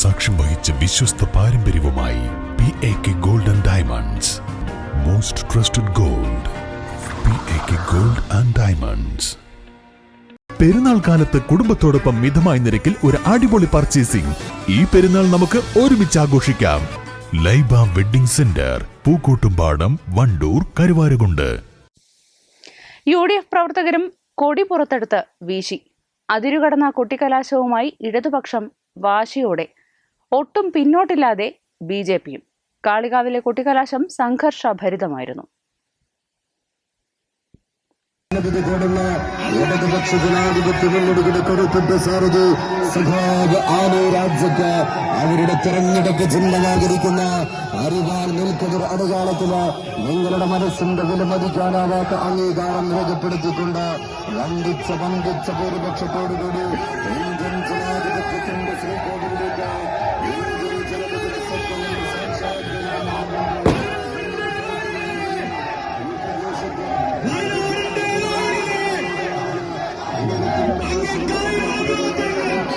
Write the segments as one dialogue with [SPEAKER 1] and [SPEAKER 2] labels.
[SPEAKER 1] സാക്ഷ്യം വഹിച്ച വിശ്വസ്ത പാരമ്പര്യവുമായി P A K gold and diamonds most trusted gold P A K gold and diamonds Perunnal കാലത്ത് കുടുംബത്തോടൊപ്പം മിതമായ നിരക്കിൽ ഒരു അടിപൊളി പർച്ചേസിംഗ് ഈ പെരുന്നാൾ നമുക്ക് ഒരുമിച്ച് ആഘോഷിക്കാം. Laiba wedding centre Pookkottumpadam Wandoor Karuvarakundu.
[SPEAKER 2] U D F പ്രവർത്തകരും കൊടി പുറത്തെടുത്ത് വീശി. അതിരുകടന്ന കൊട്ടിക്കലാശവുമായി ഇടതുപക്ഷം വാശിയോടെ ഒട്ടും പിന്നോട്ടില്ലാതെ ബി ജെ പിയും കാളികാവിലെ കുട്ടിക്കലാശം സംഘർഷഭരിതമായിരുന്നു.
[SPEAKER 3] അവരുടെ തെരഞ്ഞെടുപ്പ് ചിഹ്നമാകരിക്കുന്ന അരിവാൾ നിൽക്കതിർ അടുകാലത്തിന് നിങ്ങളുടെ മനസ്സിന്റെ വിലമതിക്കാനാവാത്ത അംഗീകാരം രേഖപ്പെടുത്തിക്കൊണ്ട് വന്ദിച്ച വന്ദിച്ച ഭൂരിപക്ഷത്തോടുകൂടി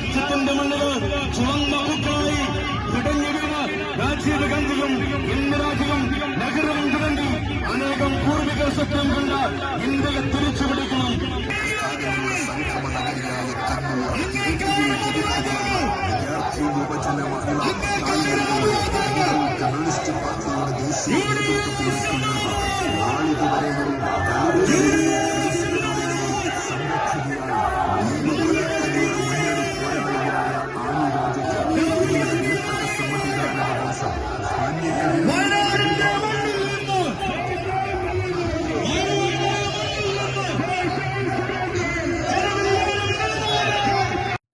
[SPEAKER 4] രാജ്യത്തിന്റെ മണ്ണിൽ ചുവന്ന പൂക്കളായി ഇടഞ്ഞു വീണ രാജീവ് ഗാന്ധിയും ഇന്ദിരാജിയും നെഹ്റുവും തുടങ്ങി അനേകം പൂർവിക സ്വപ്നം കണ്ട ഇന്ത്യയെ തിരിച്ചു പിടിക്കണം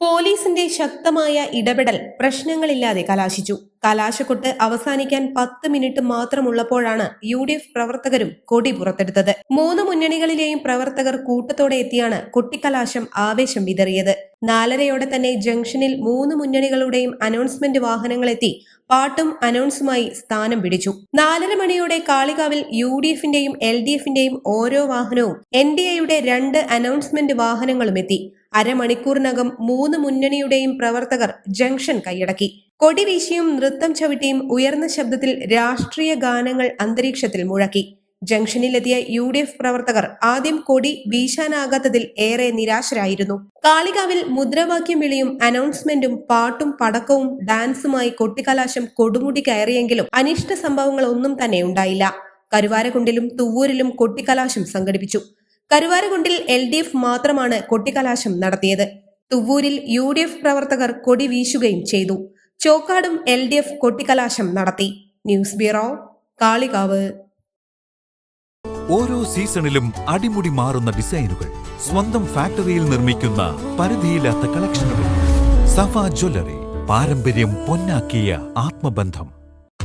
[SPEAKER 5] പോലീസിന്റെ ശക്തമായ ഇടപെടൽ പ്രശ്നങ്ങളില്ലാതെ കലാശിച്ചു. കലാശക്കൊട്ട് അവസാനിക്കാൻ പത്ത് മിനിറ്റ് മാത്രമുള്ളപ്പോഴാണ് യു ഡി എഫ് പ്രവർത്തകരും കൊടി പുറത്തെടുത്തത്. മൂന്ന് മുന്നണികളിലെയും പ്രവർത്തകർ കൂട്ടത്തോടെ എത്തിയാണ് കൊട്ടിക്കലാശം ആവേശം വിതറിയത്. നാലരയോടെ തന്നെ ജംഗ്ഷനിൽ മൂന്ന് മുന്നണികളുടെയും അനൗൺസ്മെന്റ് വാഹനങ്ങളെത്തി പാട്ടും അനൗൺസുമായി സ്ഥാനം പിടിച്ചു. നാലര മണിയോടെ കാളികാവിൽ യു ഡി എഫിന്റെയും എൽ ഡി എഫിന്റെയും ഓരോ വാഹനവും എൻ ഡി എയുടെ രണ്ട് അനൗൺസ്മെന്റ് വാഹനങ്ങളും എത്തി. അരമണിക്കൂറിനകം മൂന്ന് മുന്നണിയുടെയും പ്രവർത്തകർ ജംഗ്ഷൻ കൈയടക്കി. കൊടിവീശിയും നൃത്തം ചവിട്ടിയും ഉയർന്ന ശബ്ദത്തിൽ രാഷ്ട്രീയ ഗാനങ്ങൾ അന്തരീക്ഷത്തിൽ മുഴക്കി. ജംഗ്ഷനിലെത്തിയ യു ഡി എഫ് പ്രവർത്തകർ ആദ്യം കൊടി വീശാനാകാത്തതിൽ ഏറെ നിരാശരായിരുന്നു. കാളികാവിൽ മുദ്രാവാക്യം വിളിയും അനൗൺസ്മെന്റും പാട്ടും പടക്കവും ഡാൻസുമായി കൊട്ടിക്കലാശം കൊടുമുടി കയറിയെങ്കിലും അനിഷ്ട സംഭവങ്ങൾ ഒന്നും തന്നെ ഉണ്ടായില്ല. കരുവാരക്കുണ്ടിലും തുവൂരിലും കൊട്ടിക്കലാശം സംഘടിപ്പിച്ചു. കരുവാരക്കുണ്ടിൽ എൽ ഡി എഫ് മാത്രമാണ് കൊട്ടിക്കലാശം നടത്തിയത്. തുവ്വൂരിൽ യു ഡി എഫ് പ്രവർത്തകർ കൊടി വീശുകയും ചെയ്തു. ചോക്കാടും എൽ ഡി എഫ് കൊട്ടിക്കലാശം നടത്തി. News bureau Kalikavu.
[SPEAKER 6] ഓരോ സീസണിലും അടിമുടി മാറുന്ന ഡിസൈനുകൾ സ്വന്തം ഫാക്ടറിയിൽ നിർമ്മിക്കുന്ന പരിധിയില്ലാത്ത കളക്ഷനുകൾ. സഫ ജ്വല്ലറി പാരമ്പര്യം പൊന്നാക്കിയ ആത്മബന്ധം.